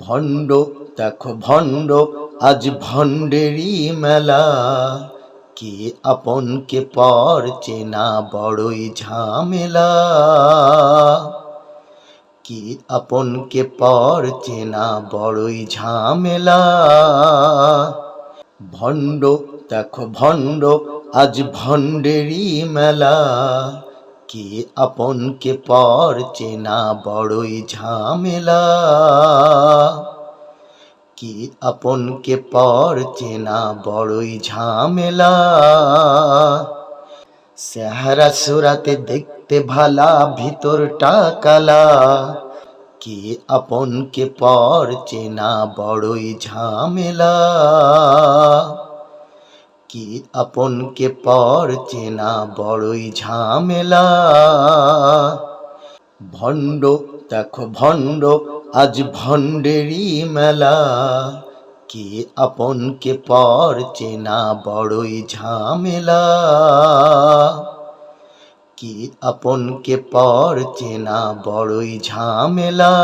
ভণ্ড, দেখো ভণ্ড, আজ ভণ্ডেরই মেলা। কে আপন কে পর চেনা বড়ই ঝামেলা। কি আপন কে পর চেনা বড়ই ঝামেলা। ভণ্ড, দেখো ভণ্ড, আজ ভণ্ডেরই মেলা। কি আপন কে পর চেনা বড়ই ঝামেলা? কি আপন কে পর চেনা বড়ই ঝামেলা? চেহারা সুরাতে দেখতে ভালা ভিতরটা কালা কি আপন কে পর চেনা বড়ই ঝামেলা? কি আপন কে পর চেনা বড়ই ঝামেলা? ভণ্ড, দেখো ভণ্ড, আজ ভণ্ডেরই মেলা। কি আপন কে পর চেনা বড়ই ঝামেলা? কি আপন কে পর চেনা বড়ই ঝামেলা?